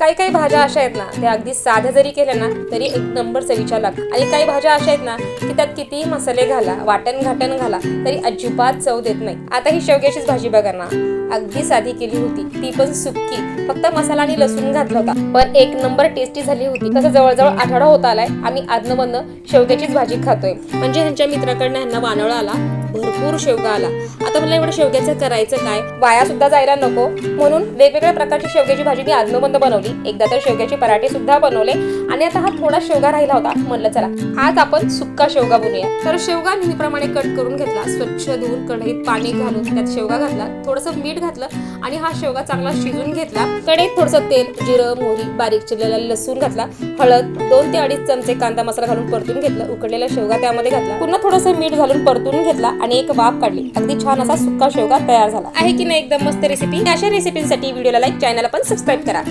काही काही भाज्या अशा आहेत ना त्या अगदी साध्या जरी केल्या ना तरी एक नंबर चवीच्या लागतात आणि काही भाज्या अशा आहेत ना की त्यात कितीही मसाले घाला वाटण घाटण घाला तरी अजिबात चव देत नाही. आता ही शेवग्याचीच भाजी बघा ना अगदी साधी केली होती. ती पण सुक्की फक्त मसाला आणि लसूण घातला होता. पण एक नंबर टेस्टी झाली होती. तसं जवळजवळ आठवडा होत आलाय आम्ही आदन बंद शेवग्याचीच भाजी खातोय. म्हणजे ह्यांच्या मित्राकडनं ह्यांना वानवळा आला भरपूर शेवगा आला. आता मला एवढं शेवग्याचं करायचं काय? वाया सुद्धा जायला नको. म्हणून वेगवेगळ्या प्रकारची शेवग्याची भाजी मी आदनबंद बनवली. एकदा तर शेवग्याचे पराठे सुद्धा बनवले. आणि आता हा थोडा शेवगा राहिला होता. म्हणलं चला आज आपण सुक्का शेवगा बनवूया. तर शेवगा नेहमीप्रमाणे कट करून घेतला. स्वच्छ धुवून कढईत पाणी घालून त्यात शेवगा घातला. थोडंसं मीठ घातलं आणि हा शेवगा चांगला शिजून घेतला. कढईत थोडंसं तेल जिरं मोहरी बारीक चिरलेला लसूण घातला. हळद दोन ते अडीच चमचे कांदा मसाला घालून परतून घेतलं. उकडलेला शेवगा त्यामध्ये घातला. पुन्हा थोडंसं मीठ घालून परतून घेतला आणि एक वाफ काढली. अगदी छान असा सुक्का शेवगा तयार झाला. आहे की नाही एकदम मस्त रेसिपी अशा रेसिपीसाठी व्हिडिओला लाईक चॅनलला पण सबस्क्राईब करा.